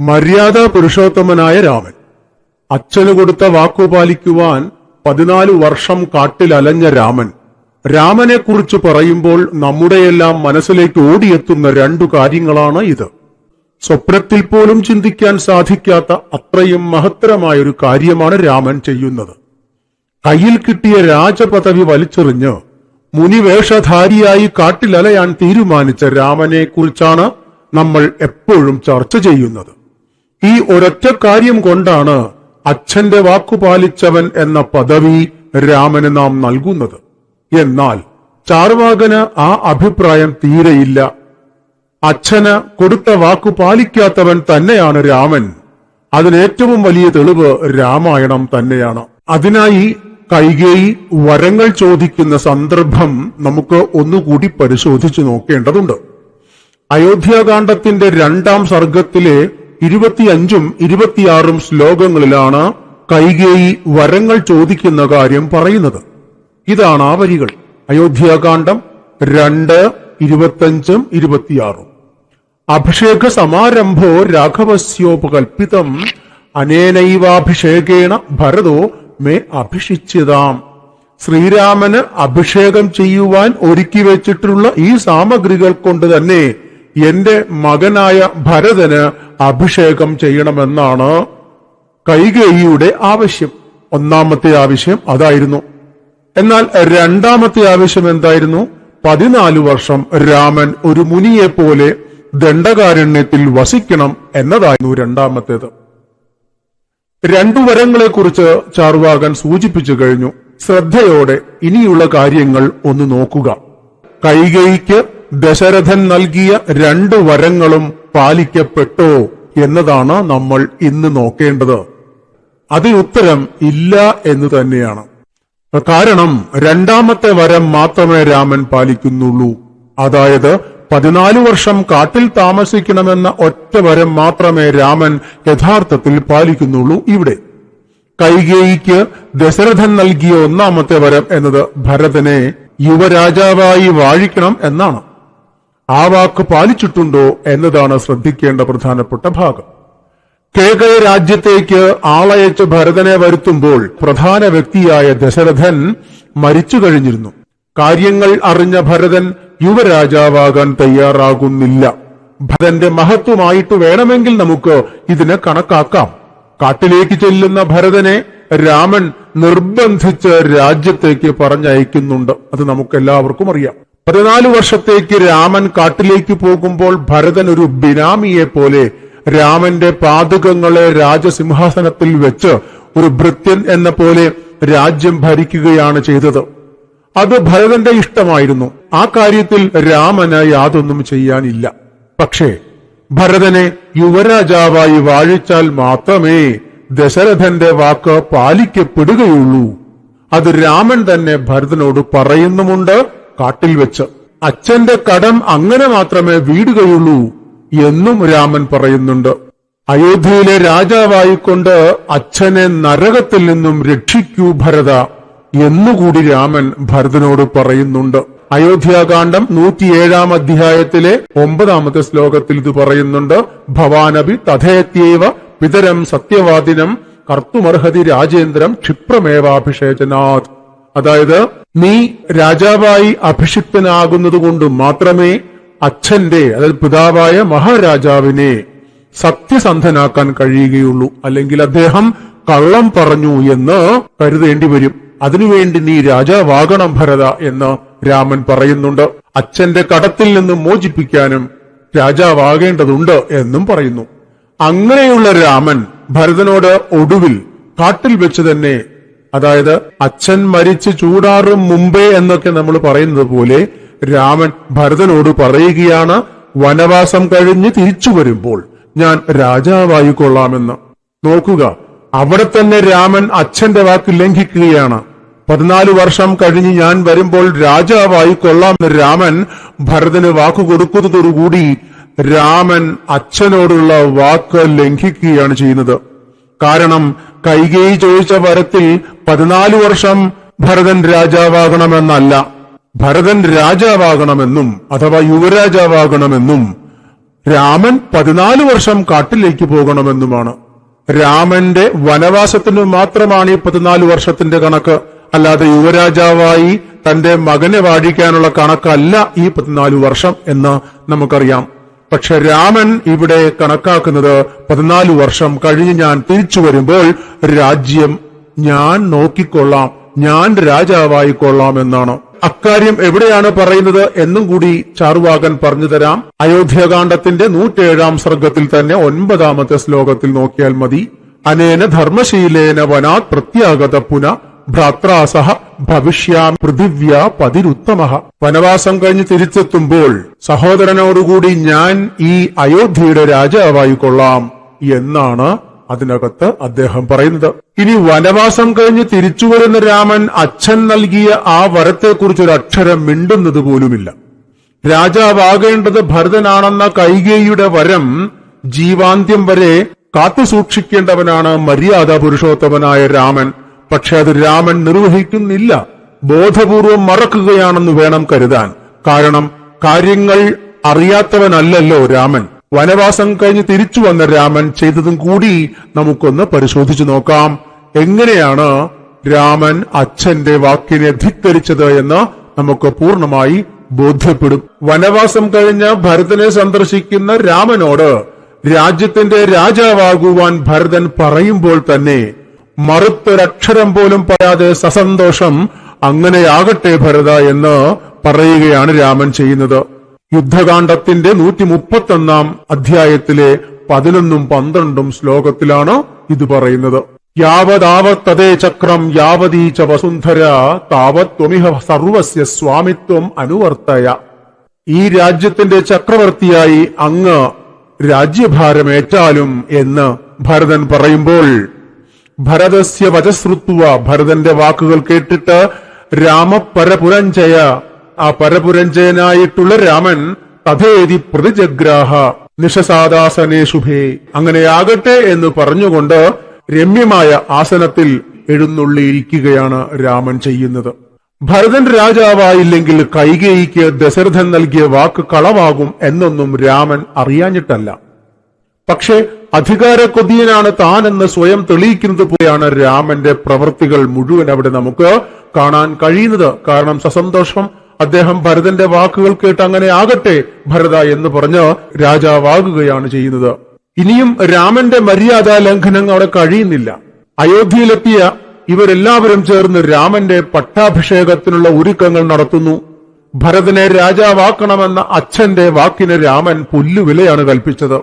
മര്യാദ പുരുഷോത്തമനായ രാമൻ. അച്ഛന് കൊടുത്ത വാക്കു പാലിക്കുവാൻ പതിനാല് വർഷം കാട്ടിലലഞ്ഞ രാമൻ. രാമനെക്കുറിച്ച് പറയുമ്പോൾ നമ്മുടെയെല്ലാം മനസ്സിലേക്ക് ഓടിയെത്തുന്ന രണ്ടു കാര്യങ്ങളാണ് ഇത്. സ്വപ്നത്തിൽ പോലും ചിന്തിക്കാൻ സാധിക്കാത്ത അത്രയും മഹത്തരമായൊരു കാര്യമാണ് രാമൻ ചെയ്യുന്നത്. കയ്യിൽ കിട്ടിയ രാജപദവി വലിച്ചെറിഞ്ഞ് മുനിവേഷധാരിയായി കാട്ടിലലയാൻ തീരുമാനിച്ച രാമനെ കുറിച്ചാണ് നമ്മൾ എപ്പോഴും ചർച്ച ചെയ്യുന്നത്. ഈ ഒരൊറ്റ കാര്യം കൊണ്ടാണ് അച്ഛന്റെ വാക്കു പാലിച്ചവൻ എന്ന പദവി രാമന് നാം നൽകുന്നത്. എന്നാൽ ചാർവാകന് ആ അഭിപ്രായം തീരെയില്ല. അച്ഛന് കൊടുത്ത വാക്കു പാലിക്കാത്തവൻ തന്നെയാണ് രാമൻ. അതിനേറ്റവും വലിയ തെളിവ് രാമായണം തന്നെയാണ്. അതിനായി കൈകേയി വരങ്ങൾ ചോദിക്കുന്ന സന്ദർഭം നമുക്ക് ഒന്നുകൂടി പരിശോധിച്ചു നോക്കേണ്ടതുണ്ട്. അയോധ്യാകാന്ഡത്തിന്റെ രണ്ടാം സർഗത്തിലെ ഇരുപത്തിയഞ്ചും ഇരുപത്തിയാറും ശ്ലോകങ്ങളിലാണ് കൈകേയി വരങ്ങൾ ചോദിക്കുന്ന കാര്യം പറയുന്നത്. ഇതാണ് ആ വരികൾ. അയോധ്യാകാന്ഡം രണ്ട് ഇരുപത്തഞ്ചും ഇരുപത്തിയാറും. അഭിഷേക സമാരംഭോ രാഘവസ്യോപകൽപ്പിതം അനേനൈവാഭിഷേകേണ ഭരതോ മേ അഭിഷിച്ചിതാം ശ്രീരാമന് അഭിഷേകം ചെയ്യുവാൻ ഒരുക്കി വെച്ചിട്ടുള്ള ഈ സാമഗ്രികൾ കൊണ്ട് തന്നെ എന്റെ മകനായ ഭരതന് അഭിഷേകം ചെയ്യണമെന്നാണ് കൈകേയിയുടെ ആവശ്യം. ഒന്നാമത്തെ ആവശ്യം അതായിരുന്നു. എന്നാൽ രണ്ടാമത്തെ ആവശ്യം എന്തായിരുന്നു? പതിനാല് വർഷം രാമൻ ഒരു മുനിയെ പോലെ ദണ്ഡകാരണ്യത്തിൽ വസിക്കണം എന്നതായിരുന്നു രണ്ടാമത്തേത്. രണ്ടു വരങ്ങളെക്കുറിച്ച് ചാർവാകൻ സൂചിപ്പിച്ചു കഴിഞ്ഞു. ശ്രദ്ധയോടെ ഇനിയുള്ള കാര്യങ്ങൾ ഒന്ന് നോക്കുക. കൈകൈക്ക് ദശരഥൻ നൽകിയ രണ്ട് വരങ്ങളും പാലിക്കപ്പെട്ടോ എന്നതാണ് നമ്മൾ ഇന്ന് നോക്കേണ്ടത്. അതിനുത്തരം ഇല്ല എന്ന് തന്നെയാണ്. കാരണം രണ്ടാമത്തെ വരം മാത്രമേ രാമൻ പാലിക്കുന്നുള്ളൂ. അതായത് പതിനാല് വർഷം കാട്ടിൽ താമസിക്കണമെന്ന ഒറ്റ വരം മാത്രമേ രാമൻ യഥാർത്ഥത്തിൽ പാലിക്കുന്നുള്ളൂ ഇവിടെ. കൈകേയിക്ക് ദശരഥൻ നൽകിയ ഒന്നാമത്തെ വരം എന്നത് ഭരതനെ യുവരാജാവായി വാഴിക്കണം എന്നാണ്. ആ വാക്ക് പാലിച്ചിട്ടുണ്ടോ എന്നതാണ് ശ്രദ്ധിക്കേണ്ട പ്രധാനപ്പെട്ട ഭാഗം. കേകയ രാജ്യത്തേക്ക് ആളയച്ച് ഭരതനെ വരുത്തുമ്പോൾ പ്രധാന വ്യക്തിയായ ദശരഥൻ മരിച്ചു കഴിഞ്ഞിരുന്നു. കാര്യങ്ങൾ അറിഞ്ഞ ഭരതൻ യുവരാജാവാകാൻ തയ്യാറാകുന്നില്ല. ഭരതന്റെ മഹത്വമായിട്ട് വേണമെങ്കിൽ നമുക്ക് ഇതിനെ കണക്കാക്കാം. കാട്ടിലേക്ക് ചെല്ലുന്ന ഭരതനെ രാമൻ നിർബന്ധിച്ച് രാജ്യത്തേക്ക് പറഞ്ഞയക്കുന്നുണ്ട്. അത് നമുക്ക് എല്ലാവർക്കും അറിയാം. പതിനാല് വർഷത്തേക്ക് രാമൻ കാട്ടിലേക്ക് പോകുമ്പോൾ ഭരതൻ ഒരു ബിനാമിയെ പോലെ രാമന്റെ പാതുകങ്ങളെ രാജസിംഹാസനത്തിൽ വെച്ച് ഒരു ഭൃത്യൻ എന്ന പോലെ രാജ്യം ഭരിക്കുകയാണ് ചെയ്തത്. അത് ഭരതന്റെ ഇഷ്ടമായിരുന്നു. ആ കാര്യത്തിൽ രാമന് യാതൊന്നും ചെയ്യാനില്ല. പക്ഷേ ഭരതനെ യുവരാജാവായി വാഴിച്ചാൽ മാത്രമേ ദശരഥന്റെ വാക്ക് പാലിക്കപ്പെടുകയുള്ളൂ. അത് രാമൻ തന്നെ ഭരതനോട് പറയുന്നുമുണ്ട്. കാട്ടിൽ വെച്ച്. അച്ഛന്റെ കടം അങ്ങനെ മാത്രമേ വീടുകയുള്ളൂ എന്നും രാമൻ പറയുന്നുണ്ട്. അയോധ്യയിലെ രാജാവായിക്കൊണ്ട് അച്ഛനെ നരകത്തിൽ നിന്നും രക്ഷിക്കൂ ഭരത എന്നുകൂടി രാമൻ ഭരതനോട് പറയുന്നുണ്ട്. അയോധ്യാകാന്ഡം നൂറ്റിയേഴാം അധ്യായത്തിലെ ഒമ്പതാമത്തെ ശ്ലോകത്തിൽ ഇത് പറയുന്നുണ്ട്. ഭവാനപി തഥേത്യവ പിതരം സത്യവാദിനം കർത്തുമർഹതി രാജേന്ദ്രം ക്ഷിപ്രമേവാഭിഷേചനാഥ് അതായത് നീ രാജാവായി അഭിഷിക്തനാകുന്നത് കൊണ്ട് മാത്രമേ അച്ഛന്റെ അതായത് പിതാവായ മഹാരാജാവിനെ സത്യസന്ധനാക്കാൻ കഴിയുകയുള്ളൂ. അല്ലെങ്കിൽ അദ്ദേഹം കള്ളം പറഞ്ഞു എന്ന് കരുതേണ്ടി വരും. അതിനുവേണ്ടി നീ രാജാവാകണം ഭരത എന്ന് രാമൻ പറയുന്നുണ്ട്. അച്ഛന്റെ കടത്തിൽ നിന്ന് മോചിപ്പിക്കാനും രാജാവാകേണ്ടതുണ്ട് എന്നും പറയുന്നു. അങ്ങനെയുള്ള രാമൻ ഭരതനോട് ഒടുവിൽ കാട്ടിൽ വെച്ച് തന്നെ അതായത് അച്ഛൻ മരിച്ച് ചൂടാറും മുമ്പേ എന്നൊക്കെ നമ്മൾ പറയുന്നത് പോലെ രാമൻ ഭരതനോട് പറയുകയാണ് വനവാസം കഴിഞ്ഞ് തിരിച്ചു വരുമ്പോൾ ഞാൻ രാജാവായി കൊള്ളാമെന്ന്. നോക്കുക അവിടെ തന്നെ രാമൻ അച്ഛന്റെ വാക്ക് ലംഘിക്കുകയാണ്. പതിനാല് വർഷം കഴിഞ്ഞ് ഞാൻ വരുമ്പോൾ രാജാവായി കൊള്ളാമെന്ന് രാമൻ ഭരതന് വാക്ക് കൊടുക്കുന്നതോടുകൂടി രാമൻ അച്ഛനോടുള്ള വാക്ക് ലംഘിക്കുകയാണ് ചെയ്യുന്നത്. കാരണം കൈകേയി ചോദിച്ച വരത്തിൽ പതിനാല് വർഷം ഭരതൻ രാജാവാകണമെന്നല്ല. ഭരതൻ രാജാവാകണമെന്നും അഥവാ യുവരാജാവാകണമെന്നും രാമൻ പതിനാല് വർഷം കാട്ടിലേക്ക് പോകണമെന്നുമാണ്. രാമന്റെ വനവാസത്തിന് മാത്രമാണ് ഈ പതിനാല് വർഷത്തിന്റെ കണക്ക്. അല്ലാതെ യുവരാജാവായി തന്റെ മകനെ വാഴിക്കാനുള്ള കണക്കല്ല ഈ പതിനാല് വർഷം എന്ന് നമുക്കറിയാം. പക്ഷെ രാമൻ ഇവിടെ കണക്കാക്കുന്നത് പതിനാല് വർഷം കഴിഞ്ഞ് ഞാൻ തിരിച്ചു വരുമ്പോൾ രാജ്യം ഞാൻ നോക്കിക്കൊള്ളാം ഞാൻ രാജാവായിക്കൊള്ളാം എന്നാണ്. അക്കാര്യം എവിടെയാണ് പറയുന്നത് എന്നും കൂടി ചാറുവാകൻ പറഞ്ഞു തരാം. അയോധ്യകാന്ഡത്തിന്റെ നൂറ്റേഴാം സർഗത്തിൽ തന്നെ ഒൻപതാമത്തെ ശ്ലോകത്തിൽ നോക്കിയാൽ മതി. അനേന ധർമ്മശീലേന വനാത് പ്രത്യാഗത പുന ഭ്രാത്രാസഹ ഭവിഷ്യാം പൃഥിവ്യ പതിരുത്തമ. വനവാസം കഴിഞ്ഞ് തിരിച്ചെത്തുമ്പോൾ സഹോദരനോടുകൂടി ഞാൻ ഈ അയോധ്യയുടെ രാജാവായി കൊള്ളാം എന്നാണ് അതിനകത്ത് അദ്ദേഹം പറയുന്നത്. ഇനി വനവാസം കഴിഞ്ഞ് തിരിച്ചു വരുന്ന രാമൻ അച്ഛൻ നൽകിയ ആ വരത്തെക്കുറിച്ച് ഒരു അക്ഷരം മിണ്ടുന്നത് പോലുമില്ല. രാജാവാകേണ്ടത് ഭരതനാണെന്ന കൈകേയിയുടെ വരം ജീവാന്ത്യം വരെ കാത്തുസൂക്ഷിക്കേണ്ടവനാണ് മര്യാദ പുരുഷോത്തമനായ രാമൻ. പക്ഷെ അത് രാമൻ നിർവഹിക്കുന്നില്ല. ബോധപൂർവം മറക്കുകയാണെന്ന് വേണം കരുതാൻ. കാരണം കാര്യങ്ങൾ അറിയാത്തവനല്ലല്ലോ രാമൻ. വനവാസം കഴിഞ്ഞ് തിരിച്ചു വന്ന രാമൻ ചെയ്തതും കൂടി നമുക്കൊന്ന് പരിശോധിച്ചു നോക്കാം. എങ്ങനെയാണ് രാമൻ അച്ഛന്റെ വാക്കിനെ ധിക്കരിച്ചത് എന്ന് നമുക്ക് പൂർണമായി ബോധ്യപ്പെടും. വനവാസം കഴിഞ്ഞ ഭരതനെ സന്ദർശിക്കുന്ന രാമനോട് രാജ്യത്തിന്റെ രാജാവാകുവാൻ ഭരതൻ പറയുമ്പോൾ തന്നെ മറുത്തൊരക്ഷരം പോലും പറയാതെ സസന്തോഷം അങ്ങനെയാകട്ടെ ഭരത എന്ന് പറയുകയാണ് രാമൻ ചെയ്യുന്നത്. യുദ്ധകാന്ഡത്തിന്റെ നൂറ്റി മുപ്പത്തൊന്നാം അധ്യായത്തിലെ പതിനൊന്നും പന്ത്രണ്ടും ശ്ലോകത്തിലാണ് ഇത് പറയുന്നത്. യാവതാവത്തതേ ചക്രം യാവതീച്ച വസുന്ധര താവത്വമിഹ സർവസ്യ സ്വാമിത്വം അനുവർത്തയ. ഈ രാജ്യത്തിന്റെ ചക്രവർത്തിയായി അങ്ങ് രാജ്യഭാരമേറ്റാലും എന്ന് ഭരതൻ പറയുമ്പോൾ ഭരതസ്യ വചശ്രുത്വ. ഭരതന്റെ വാക്കുകൾ കേട്ടിട്ട് രാമപരപുരഞ്ജയ. ആ പരപുരഞ്ജയനായിട്ടുള്ള രാമൻ തഥേതി പ്രതിജഗ്രാഹ. നിഷസാദാസനേ ശുഭേ. അങ്ങനെയാകട്ടെ എന്ന് പറഞ്ഞുകൊണ്ട് രമ്യമായ ആസനത്തിൽ എഴുന്നള്ളിയിരിക്കുകയാണ് രാമൻ ചെയ്യുന്നത്. ഭരതൻ രാജാവായില്ലെങ്കിൽ കൈകേയിക്ക് ദശരഥൻ നൽകിയ വാക്ക് കളവാകും എന്നൊന്നും രാമൻ അറിയാഞ്ഞിട്ടല്ല. പക്ഷേ അധികാര കൊതിയനാണ് താനെന്ന് സ്വയം തെളിയിക്കുന്നത് പോലെയാണ് രാമന്റെ പ്രവൃത്തികൾ മുഴുവൻ അവിടെ നമുക്ക് കാണാൻ കഴിയുന്നത്. കാരണം സസന്തോഷം. അദ്ദേഹം ഭരതന്റെ വാക്കുകൾ കേട്ട് അങ്ങനെ ആകട്ടെ ഭരത എന്ന് പറഞ്ഞ് രാജാവാകുകയാണ് ചെയ്യുന്നത്. ഇനിയും രാമന്റെ മര്യാദാ ലംഘനങ്ങൾ അവിടെ കഴിയുന്നില്ല. അയോധ്യയിലെത്തിയ ഇവരെല്ലാവരും ചേർന്ന് രാമന്റെ പട്ടാഭിഷേകത്തിനുള്ള ഒരുക്കങ്ങൾ നടത്തുന്നു. ഭരതനെ രാജാവാക്കണമെന്ന അച്ഛന്റെ വാക്കിന് രാമൻ പുല്ലുവിലയാണ് കൽപ്പിച്ചത്.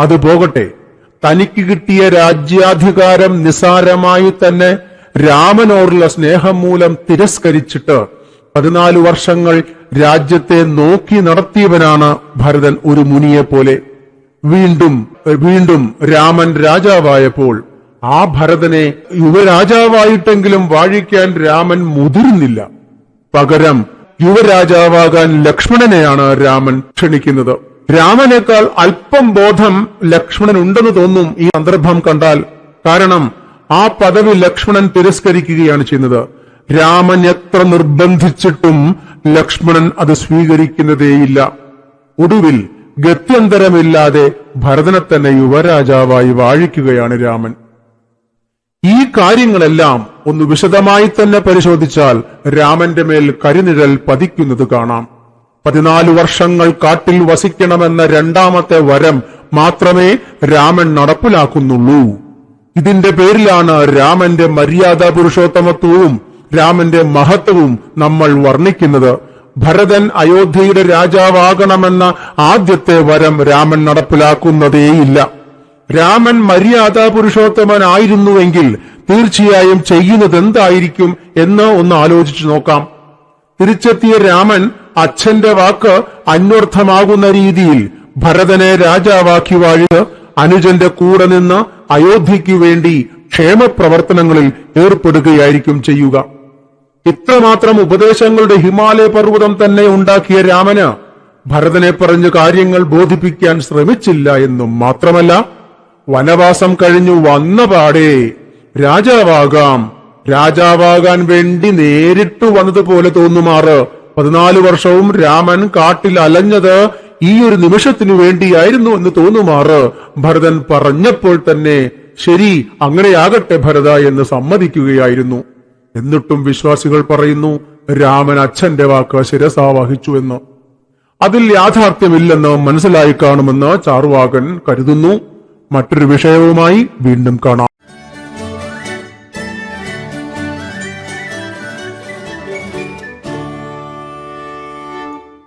അത് പോകട്ടെ. തനിക്ക് കിട്ടിയ രാജ്യാധികാരം നിസാരമായി തന്നെ രാമനോടുള്ള സ്നേഹം മൂലം തിരസ്കരിച്ചിട്ട് പതിനാല് വർഷങ്ങൾ രാജ്യത്തെ നോക്കി നടത്തിയവനാണ് ഭരതൻ ഒരു മുനിയെ പോലെ. വീണ്ടും വീണ്ടും രാമൻ രാജാവായപ്പോൾ ആ ഭരതനെ യുവരാജാവായിട്ടെങ്കിലും വാഴിക്കാൻ രാമൻ മുതിരുന്നില്ല പകരം യുവരാജാവാകാൻ ലക്ഷ്മണനെയാണ് രാമൻ ക്ഷണിക്കുന്നത്. രാമനേക്കാൾ അല്പം ബോധം ലക്ഷ്മണൻ ഉണ്ടെന്ന് തോന്നും ഈ സന്ദർഭം കണ്ടാൽ. കാരണം ആ പദവി ലക്ഷ്മണൻ തിരസ്കരിക്കുകയാണ് ചെയ്യുന്നത്. രാമൻ എത്ര നിർബന്ധിച്ചിട്ടും ലക്ഷ്മണൻ അത് സ്വീകരിക്കുന്നതേയില്ല. ഒടുവിൽ ഗത്യന്തരമില്ലാതെ ഭരതനെ തന്നെ യുവരാജാവായി വാഴിക്കുകയാണ് രാമൻ. ഈ കാര്യങ്ങളെല്ലാം ഒന്ന് വിശദമായി തന്നെ പരിശോധിച്ചാൽ രാമന്റെ മേൽ കരിനിഴൽ പതിക്കുന്നത് കാണാം. പതിനാല് വർഷങ്ങൾ കാട്ടിൽ വസിക്കണമെന്ന രണ്ടാമത്തെ വരം മാത്രമേ രാമൻ നടപ്പിലാക്കുന്നുള്ളൂ. ഇതിന്റെ പേരിലാണ് രാമന്റെ മര്യാദ പുരുഷോത്തമത്വവും രാമന്റെ മഹത്വവും നമ്മൾ വർണിക്കുന്നത്. ഭരതൻ അയോധ്യയുടെ രാജാവാകണമെന്ന ആദ്യത്തെ വരം രാമൻ നടപ്പിലാക്കുന്നതേയില്ല. രാമൻ മര്യാദ പുരുഷോത്തമനായിരുന്നുവെങ്കിൽ തീർച്ചയായും ചെയ്യുന്നത് എന്തായിരിക്കും എന്ന് ഒന്ന് ആലോചിച്ചു നോക്കാം. തിരിച്ചെത്തിയ രാമൻ അച്ഛന്റെ വാക്ക് അന്വർത്ഥമാകുന്ന രീതിയിൽ ഭരതനെ രാജാവാക്കി വാഴിത് അനുജന്റെ കൂടെ നിന്ന് അയോധ്യയ്ക്കു വേണ്ടി ക്ഷേമപ്രവർത്തനങ്ങളിൽ ഏർപ്പെടുകയായിരിക്കും ചെയ്യുക. ഇത്രമാത്രം ഉപദേശങ്ങളുടെ ഹിമാലയ പർവതം തന്നെ ഉണ്ടാക്കിയ രാമന് ഭരതനെ പറഞ്ഞ് കാര്യങ്ങൾ ബോധിപ്പിക്കാൻ ശ്രമിച്ചില്ല എന്നും മാത്രമല്ല വനവാസം കഴിഞ്ഞു വന്ന പാടെ രാജാവാകാം. രാജാവാകാൻ വേണ്ടി നേരിട്ടു വന്നതുപോലെ തോന്നുമാറ് പതിനാല് വർഷവും രാമൻ കാട്ടിൽ അലഞ്ഞത് ഈ ഒരു നിമിഷത്തിനു വേണ്ടിയായിരുന്നു എന്ന് തോന്നുമാറ്. ഭരതൻ പറഞ്ഞപ്പോൾ തന്നെ ശരി അങ്ങനെയാകട്ടെ ഭരത എന്ന് സമ്മതിക്കുകയായിരുന്നു. എന്നിട്ടും വിശ്വാസികൾ പറയുന്നു രാമൻ അച്ഛന്റെ വാക്ക് ശിരസാവഹിച്ചു എന്ന്. അതിൽ യാഥാർത്ഥ്യമില്ലെന്ന് മനസ്സിലായി കാണുമെന്ന് ചാർവാകൻ കരുതുന്നു. മറ്റൊരു വിഷയവുമായി വീണ്ടും കാണാം.